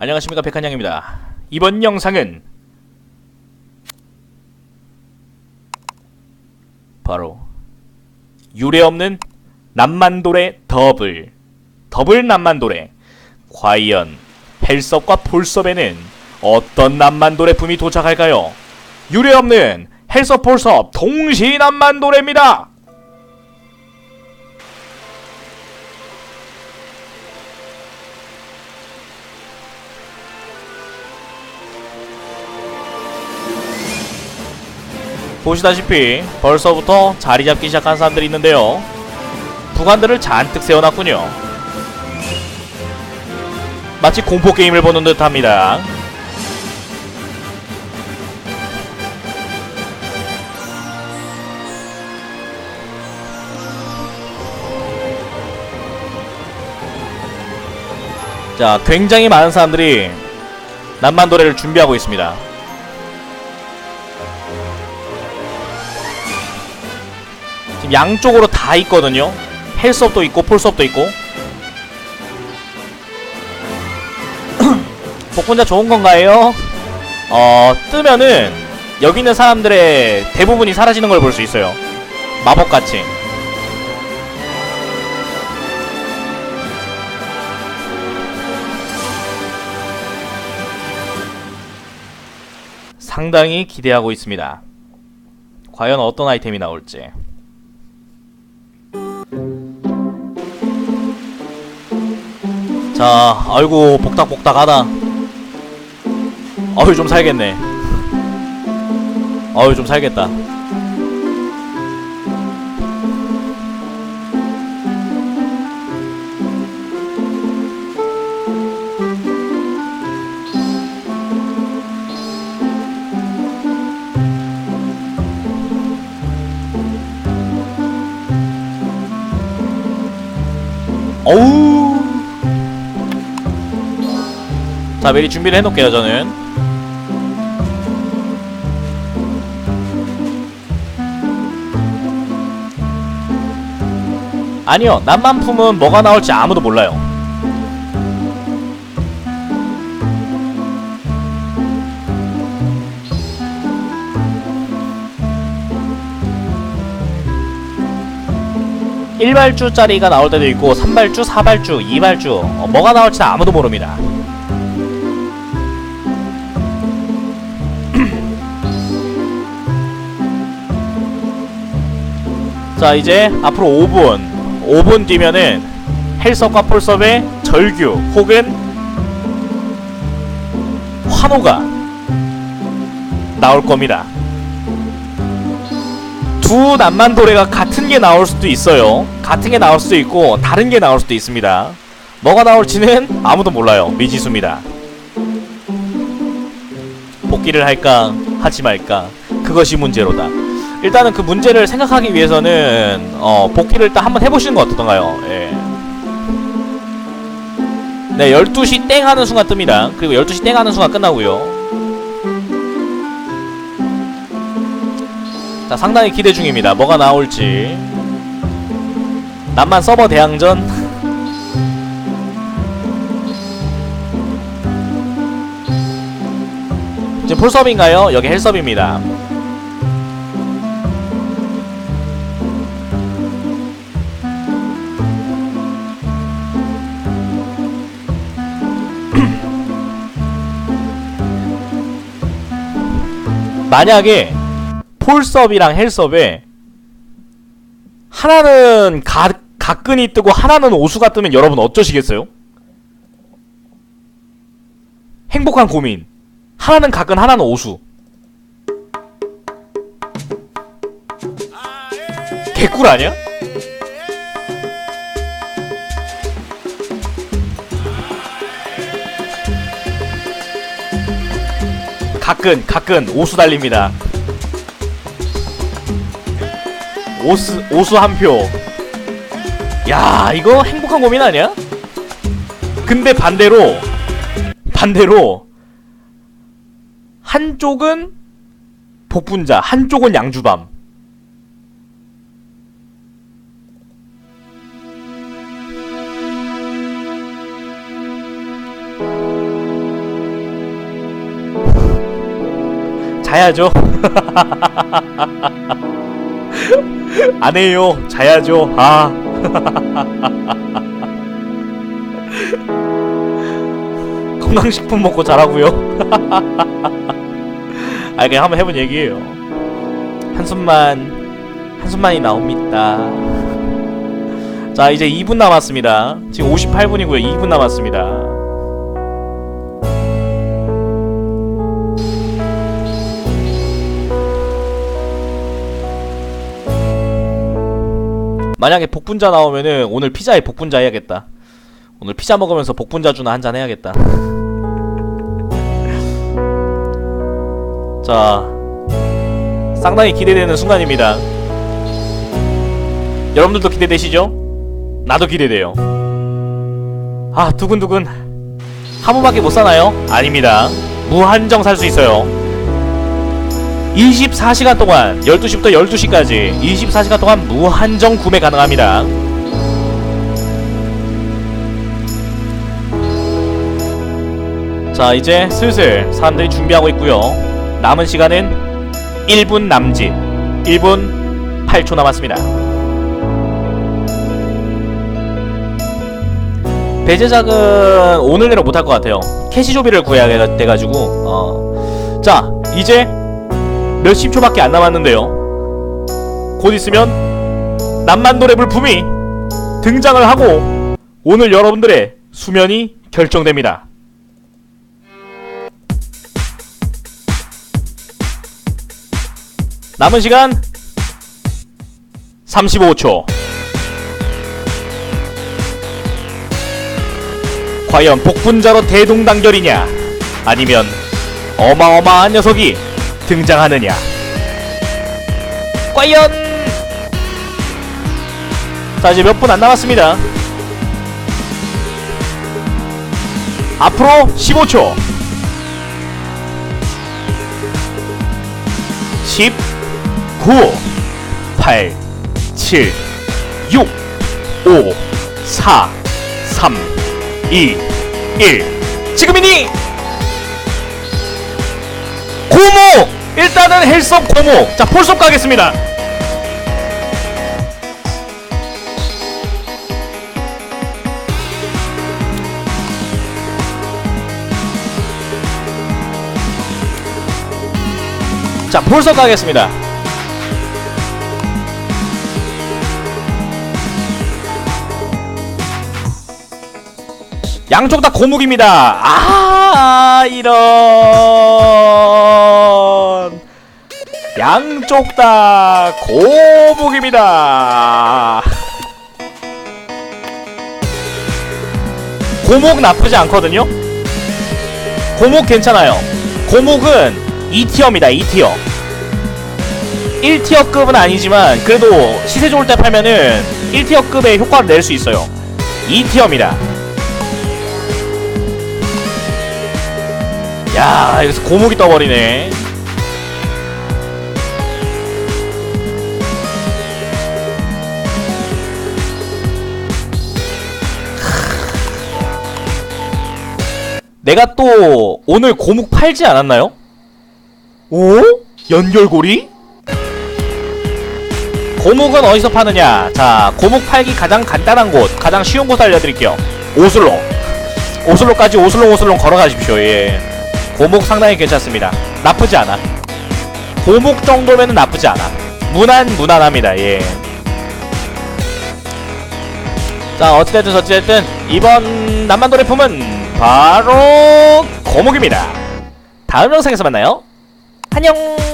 안녕하십니까 백한양입니다. 이번 영상은 바로 유례없는 남만돌의 더블 더블 남만돌의 과연 헬섭과 폴섭에는 어떤 남만돌의 품이 도착할까요? 유례없는 헬섭 폴섭 동시 남만돌입니다. 보시다시피 벌써부터 자리 잡기 시작한 사람들이 있는데요. 부관들을 잔뜩 세워놨군요. 마치 공포 게임을 보는 듯합니다. 자, 굉장히 많은 사람들이 남만도래를 준비하고 있습니다. 지금 양쪽으로 다 있거든요. 헬스업도 있고 폴스업도 있고. 복분자 좋은 건가요? 어 뜨면은 여기 있는 사람들의 대부분이 사라지는 걸 볼 수 있어요. 마법같이. 상당히 기대하고 있습니다. 과연 어떤 아이템이 나올지. 자, 아이고 복닥복닥하다. 어휴 좀 살겠네. 어휴 좀 살겠다. 어우. 자 미리 준비를 해놓을게요 저는. 아니요 남만품은 뭐가 나올지 아무도 몰라요. 일발주짜리가 나올 때도 있고 3발주, 4발주, 2발주 어, 뭐가 나올지 아무도 모릅니다 자 이제 앞으로 5분. 5분 뒤면은 헬섭과 폴섭의 절규 혹은 환호가 나올 겁니다. 두 남만 도래가 같은 게 나올 수도 있어요. 같은 게 나올 수도 있고 다른 게 나올 수도 있습니다. 뭐가 나올지는 아무도 몰라요. 미지수입니다. 복귀를 할까? 하지 말까? 그것이 문제로다 일단은 그 문제를 생각하기 위해서는 어, 복귀를 일단 한번 해보시는 거 어떻던가요? 예. 네, 12시 땡 하는 순간 뜹니다. 그리고 12시 땡 하는 순간 끝나고요. 자, 상당히 기대 중입니다. 뭐가 나올지. 남만 서버 대항전. 지금 풀섭인가요? 여기 헬섭입니다. 만약에 폴섭이랑 헬섭에 하나는 가, 가끈이 뜨고 하나는 오수가 뜨면 여러분 어쩌시겠어요? 행복한 고민 하나는 가끈 하나는 오수 개꿀 아니야? 가끈 가끈 오수 달립니다. 오수 오수 한 표. 야 이거 행복한 고민 아니야? 근데 반대로 반대로 한쪽은 복분자, 한쪽은 양주밤. 자야죠. 안 해요. 자야죠. 아. 건강식품 먹고 자라고요. 아 그냥 한번 해본 얘기예요. 한숨만 한숨만이 나옵니다. 자 이제 2분 남았습니다. 지금 58분이고요. 2분 남았습니다. 만약에 복분자 나오면은 오늘 피자에 복분자 해야겠다. 오늘 피자 먹으면서 복분자 주나 한잔 해야겠다. 자, 상당히 기대되는 순간입니다. 여러분들도 기대되시죠? 나도 기대돼요. 아, 두근두근. 한 번밖에 못 사나요? 아닙니다. 무한정 살 수 있어요. 24시간 동안 12시부터 12시까지 24시간 동안 무한정 구매 가능합니다. 자, 이제 슬슬 사람들이 준비하고 있고요. 남은 시간은 1분 남짓. 1분 8초 남았습니다. 배제작은 오늘 내로 못할 것 같아요. 캐시 조비를 구해야 돼가지고. 어. 자, 이제 몇십 초밖에 안 남았는데요. 곧 있으면 남만도의 불품이 등장을 하고 오늘 여러분들의 수면이 결정됩니다. 남은 시간 35초. 과연 복분자로 대동단결이냐? 아니면 어마어마한 녀석이 등장하느냐? 과연 자 이제 몇 분 안 남았습니다. 앞으로 15초 10 9 8 7 6 5 4 3 2 1 지금이니 고목! 일단은 헬성 고목 자 폴속 가겠습니다. 자 폴속 가겠습니다. 양쪽 다 고목입니다. 아 이런 양쪽 다 고목입니다. 고목 나쁘지 않거든요. 고목 괜찮아요. 고목은 2티어입니다 2티어. 1티어급은 아니지만 그래도 시세 좋을 때 팔면은 1티어급의 효과를 낼 수 있어요. 2티어입니다. 야 여기서 고목이 떠버리네 내가 또 오늘 고목 팔지 않았나요? 오? 연결고리? 고목은 어디서 파느냐? 자, 고목 팔기 가장 간단한 곳, 가장 쉬운 곳 알려드릴게요. 오슬로. 오슬로까지 오슬롱 오슬롱 걸어가십시오. 예. 고목 상당히 괜찮습니다. 나쁘지 않아. 고목 정도면은 나쁘지 않아. 무난 무난합니다. 예. 자, 어찌됐든 어찌됐든 이번 남만도의 품은 바로 고목입니다. 다음 영상에서 만나요. 안녕.